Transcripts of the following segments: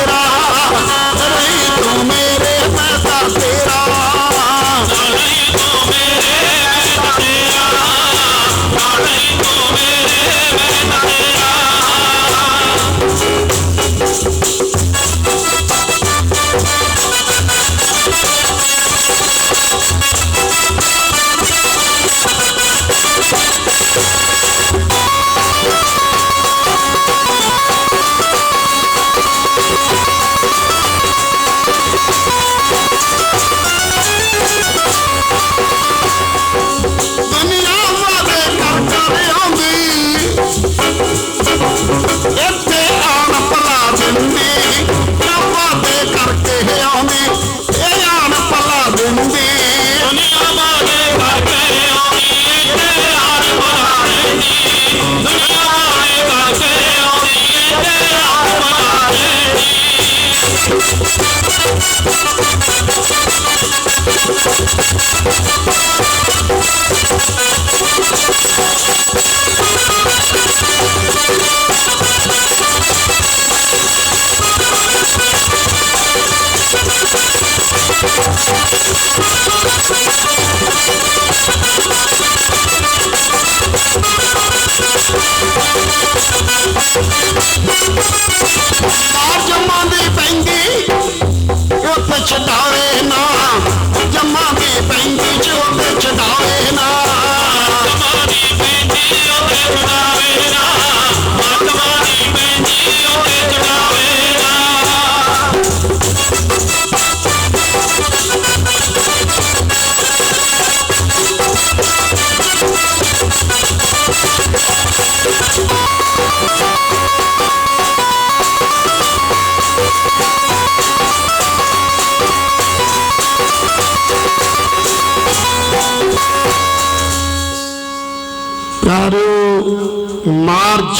तेरा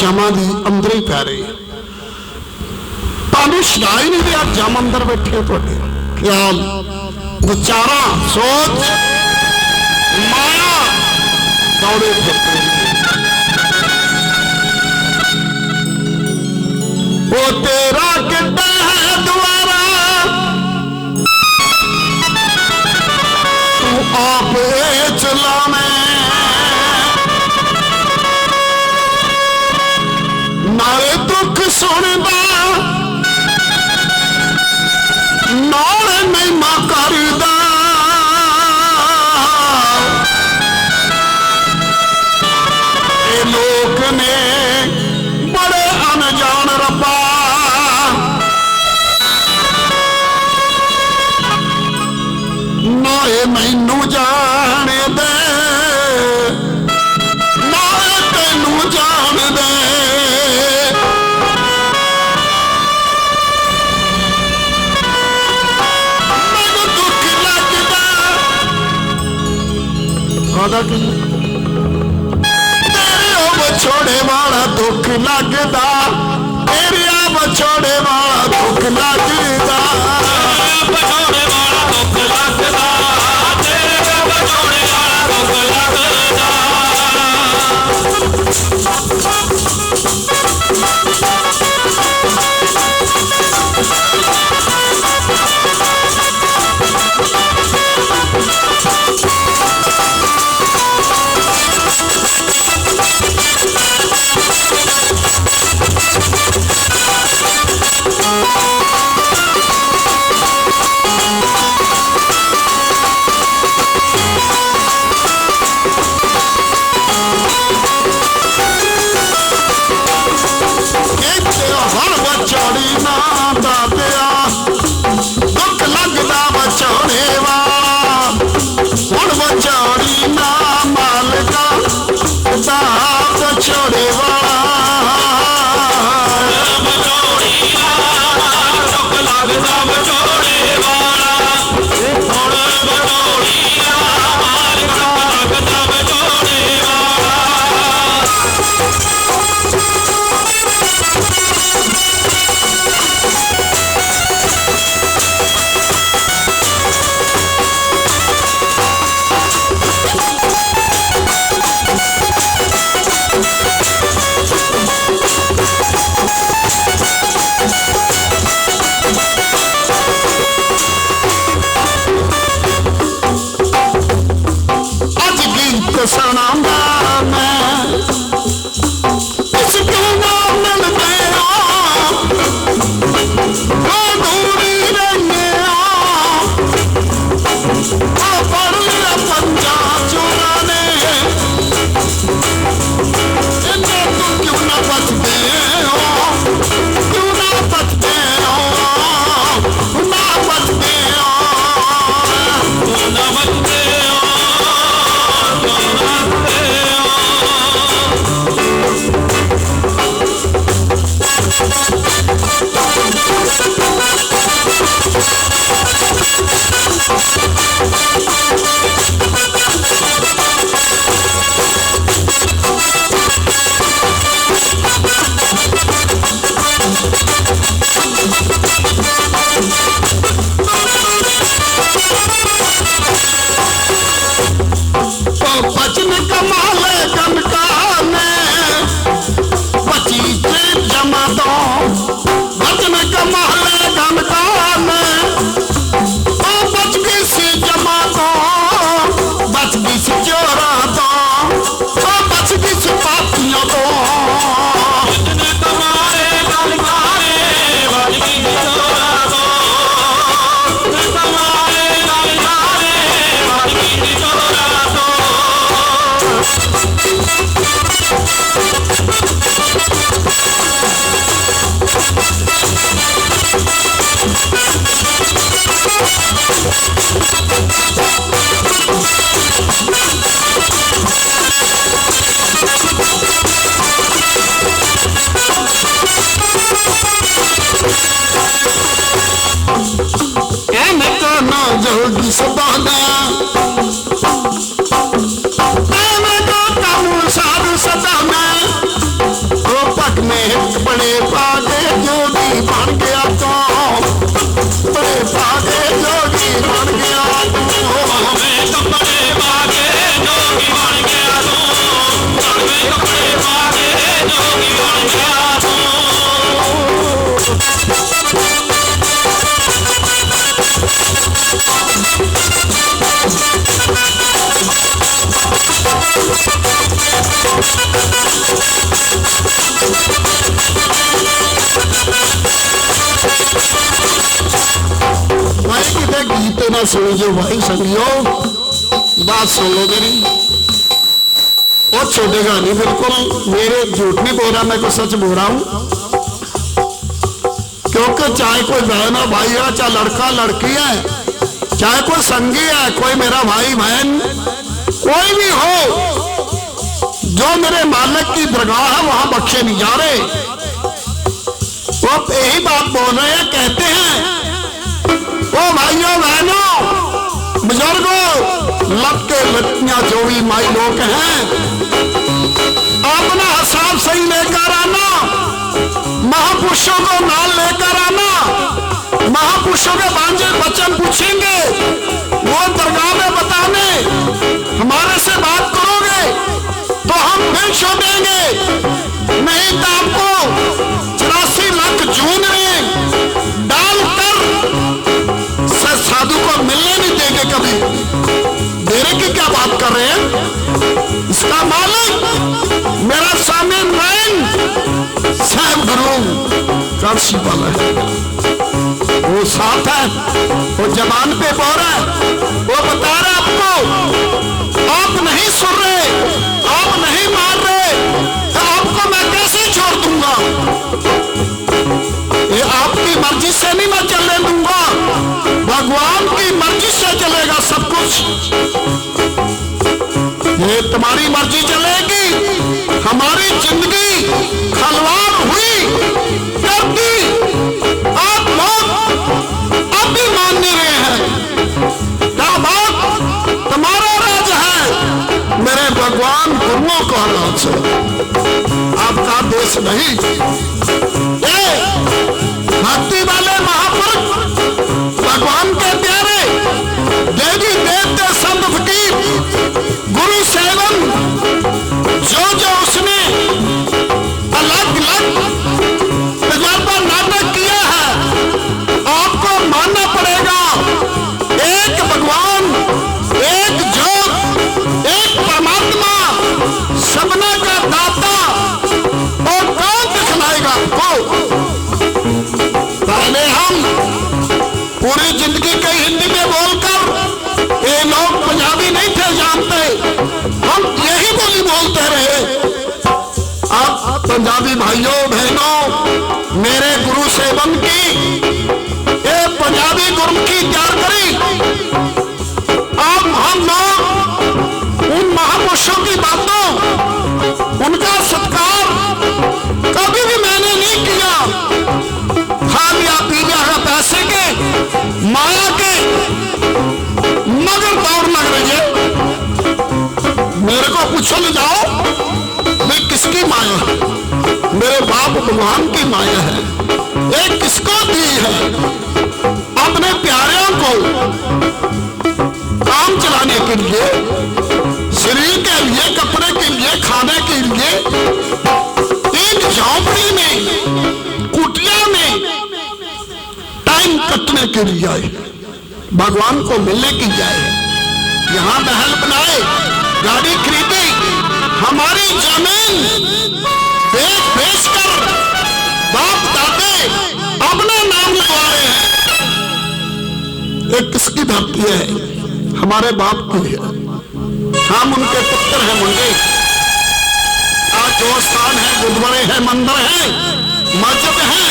ਚਾਰ ਜਮਾਂ ਦੀ ਅੰਦਰ ਹੀ ਪੈ ਰਹੀ ਹੈ ਤੁਹਾਨੂੰ ਸੁਣਾਈ ਨਹੀਂ ਰਿਹਾ ਜਮ ਅੰਦਰ ਬੈਠੇ ਤੁਹਾਡੇ ਖਿਆਲ ਵਿਚਾਰਾਂ ਸੋਚ ਮਾਇਆ ਦੌੜੇ ਫਿਰਦੇ ਨੇ। ਉਹ ਤੇਰਾ ਕਾਦਾ ਕਿ ਤੇਰੇ ਉਹ ਵਿਛੋੜੇ ਵਾਲਾ ਦੁੱਖ ਲੱਗਦਾ। सुनोगे भाई संगियों बात सुनो मेरी। और छोड़ेगा नहीं बिल्कुल मेरे झूठ नहीं बोल रहा, मैं कुछ सच बोल रहा हूँ। क्योंकि चाहे कोई बहन हो भाई हो, चाहे लड़का, लड़की है, चाहे कोई संगी है, कोई मेरा भाई, बहन, कोई भी हो, जो मेरे मालिक की दरगाह है, वहाँ बख्शे नहीं जा रहे। वो यही बात बोल रहे हैं, कहते हैं, ओ भाइयों, बहनों बुज़ुर्गों के लड़कियाँ जो भी माई लोग हैं, अपना हिसाब सही लेकर आना, महापुरुषों को नाल लेकर आना, महापुरुषों के बांझे वचन पूछेंगे, वो दरगाह में बताने, हमारे से बात करोगे तो हम फिर छोड़ेंगे कर रहे हैं। इसका मालिक मेरा स्वामी नारायण साहब गुरु वाला है। वो साथ है, वो जबान पे बोल रहा है। वो बता रहा आपको, आप नहीं सुन रहे, आप नहीं मान रहे तो आपको मैं कैसे छोड़ दूँगा? ये आपकी मर्ज़ी से नहीं मैं चलने दूँगा। भगवान की मर्ज़ी से चलेगा सब कुछ। तुम्हारी मर्ज़ी चलेगी। हमारी ज़िंदगी पंजाबी भाइयों, बहनों, मेरे गुरु सेवन की ये पंजाबी गुरु की जानकारी अब हम लोग, उन महापुरुषों की बातों, उनका सत्कार कभी भी मैंने नहीं किया। खा लिया पी लिया है पैसे के, माया के, मगर दौड़ लग रही है। मेरे को पूछो ले जाओ किसकी माया है। मेरे बाप भगवान की माया है। ये किसको दी है? अपने प्यारों को काम चलाने के लिए, शरीर के लिए, कपड़े के लिए, खाने के लिए, एक झोंपड़ी में, कुटिया में टाइम कटने के लिए आए भगवान को मिलने की जाए यहाँ महल बनाए, गाड़ी खरीदी हमारी ज़मीन बेच बेच कर बाप दादे अपना नाम लिखवा रहे हैं। ये किसकी धरती है? हमारे बाप की है। हम उनके पुत्र हैं मुंडे आज जो स्थान है, गुरुद्वारे हैं, मंदिर हैं, मस्जिद हैं,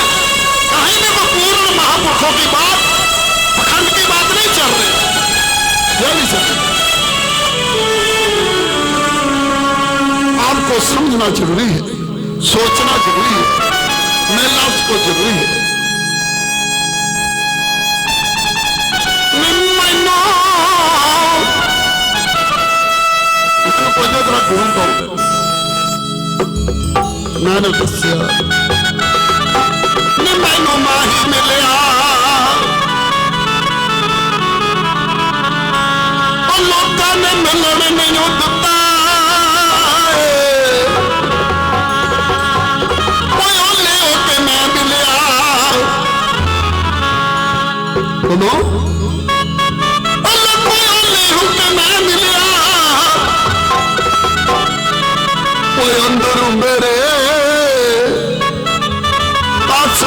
कहीं भी वो पूर्ण महापुरुषों की बात समझना ज़रूरी है। सोचना ज़रूरी है। मैं लफ्ज को ज़रूरी है। मैंने दसिया। मैनू माही मिलया। लोगों ने मिलने नहीं खोलो किसे अंदर मेरे पास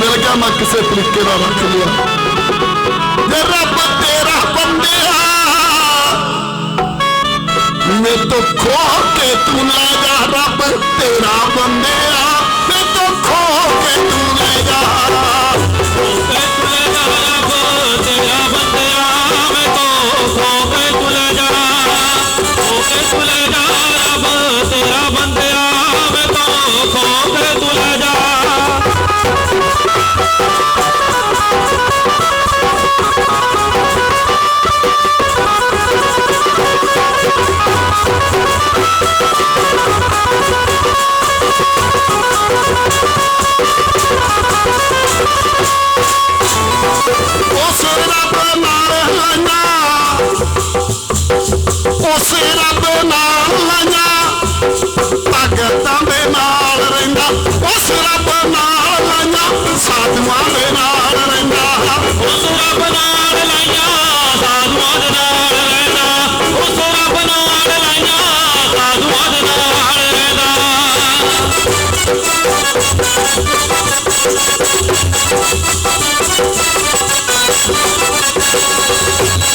मिल गया मैं तरीके का रख लिया। रब तेरा बंदे मैं तो खो के तू लाया, रब तेरा बंदे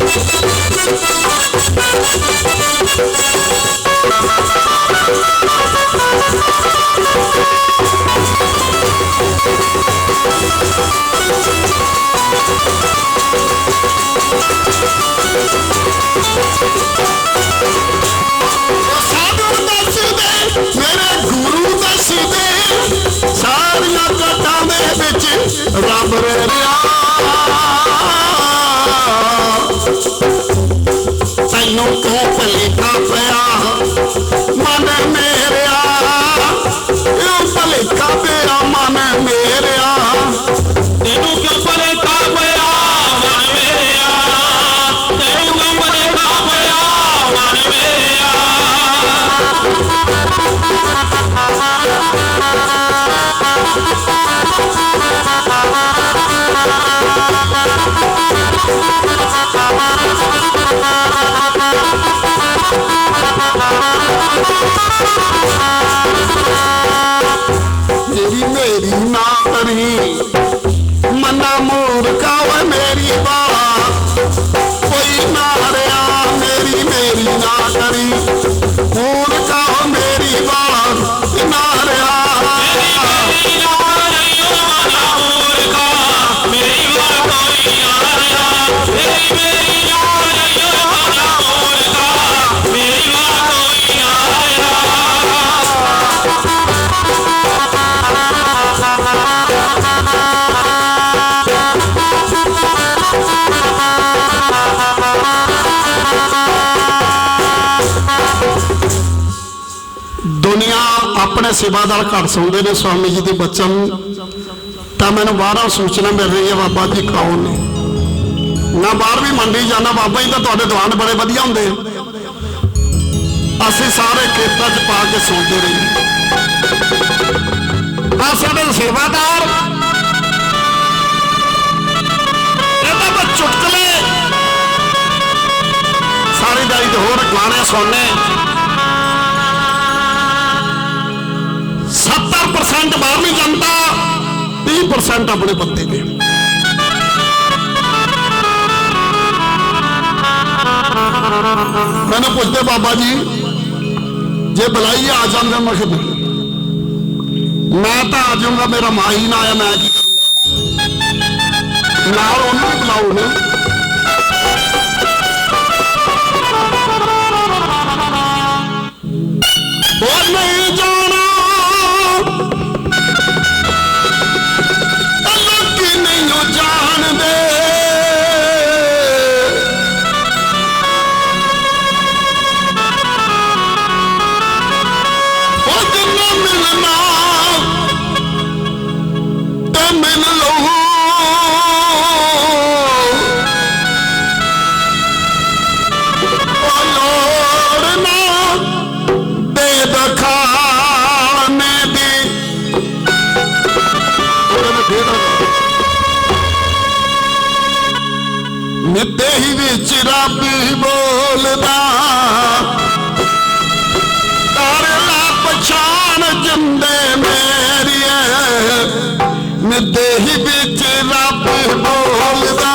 Thank ਸੇਵਾਦਾਰ ਘਰ ਸੁਣਦੇ ਨੇ ਸਵਾਮੀ ਜੀ ਦੇ ਬਚਨ। ਤਾਂ ਮੈਨੂੰ ਬਾਹਰੋਂ ਸੂਚਨਾ ਮਿਲ ਰਹੀ ਹੈ, ਬਾਬਾ ਜੀ ਕੌਣ ਨੇ। ਨਾ ਬਾਹਰ ਵੀ ਮੰਡੀ ਜਾਂਦਾ ਬਾਬਾ ਜੀ ਤਾਂ ਤੁਹਾਡੇ ਦੀਵਾਨ ਬੜੇ ਵਧੀਆ ਹੁੰਦੇ। ਅਸੀਂ ਸਾਰੇ ਖੇਤਾਂ 'ਚ ਪਾ ਕੇ ਸੌਂਦੇ ਰਹੇ ਆ ਸਾਡੇ ਸੇਵਾਦਾਰ। ਇਹਦਾ ਤਾਂ ਚੁਟਕਲੇ। ਸਾਰੀ ਦਾਈ ਤੇ ਹੋਰ ਗਾਣੇ ਸੁਣਨੇ। सत्तर परसेंट बारहवीं जनता। 30% अपने पत्ते ने मैंने पूछते, बाबा जी, जे बुलाई आ जाने मैं मैं तो आ जाऊँगा मेरा मा ही ना आया, मैं की करूँगा? ना उन्होंने बुलाओ ना ਮਿੱਦੇ ਹੀ ਵਿੱਚ ਰੱਬ ਬੋਲਦਾ। ਕਰ ਲਾ ਪਛਾਣ ਜਿੰਦੇ ਮੇਰੀਏ ਮਿੱਦੇ ਹੀ ਵਿੱਚ ਰੱਬ ਬੋਲਦਾ।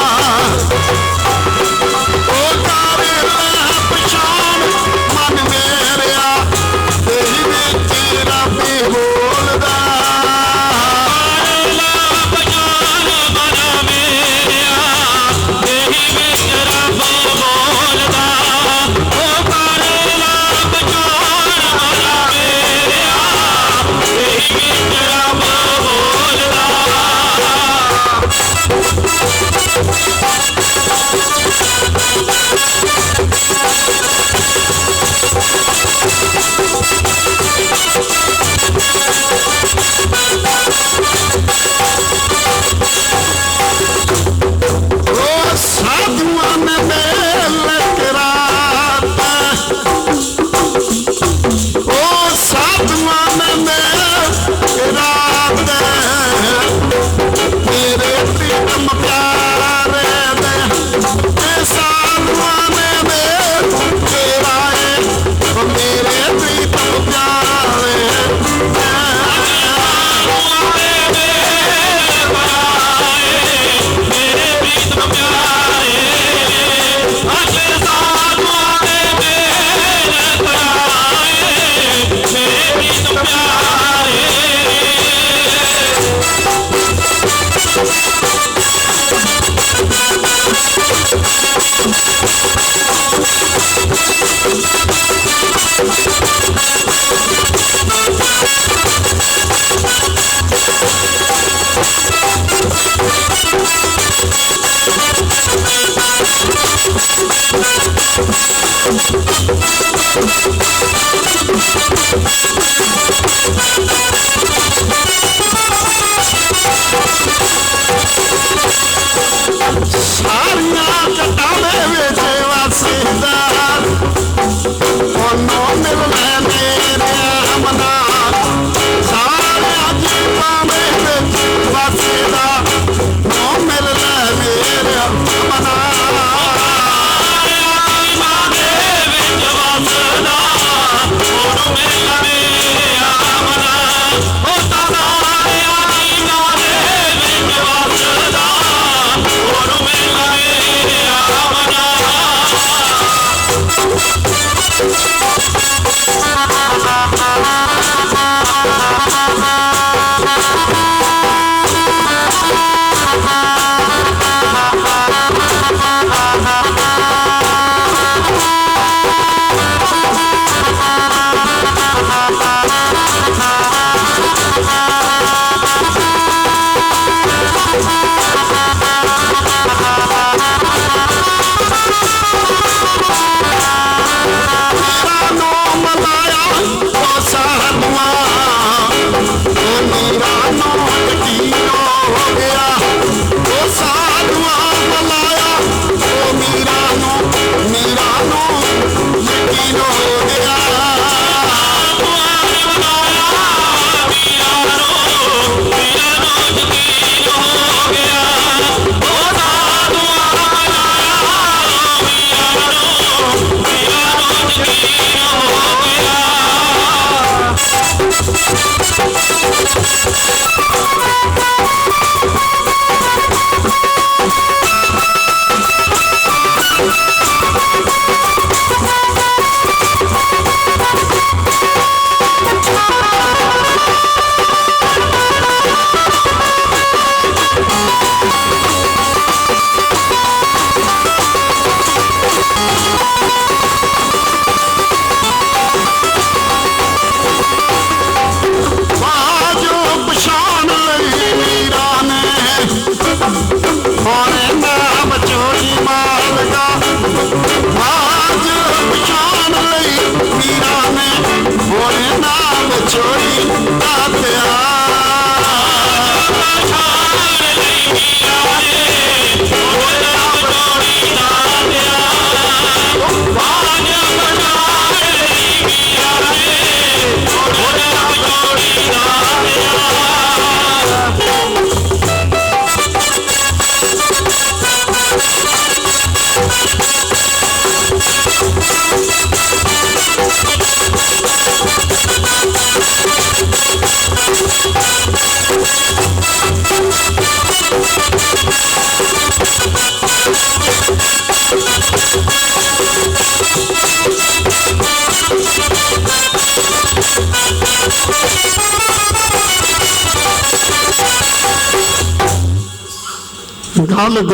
karlı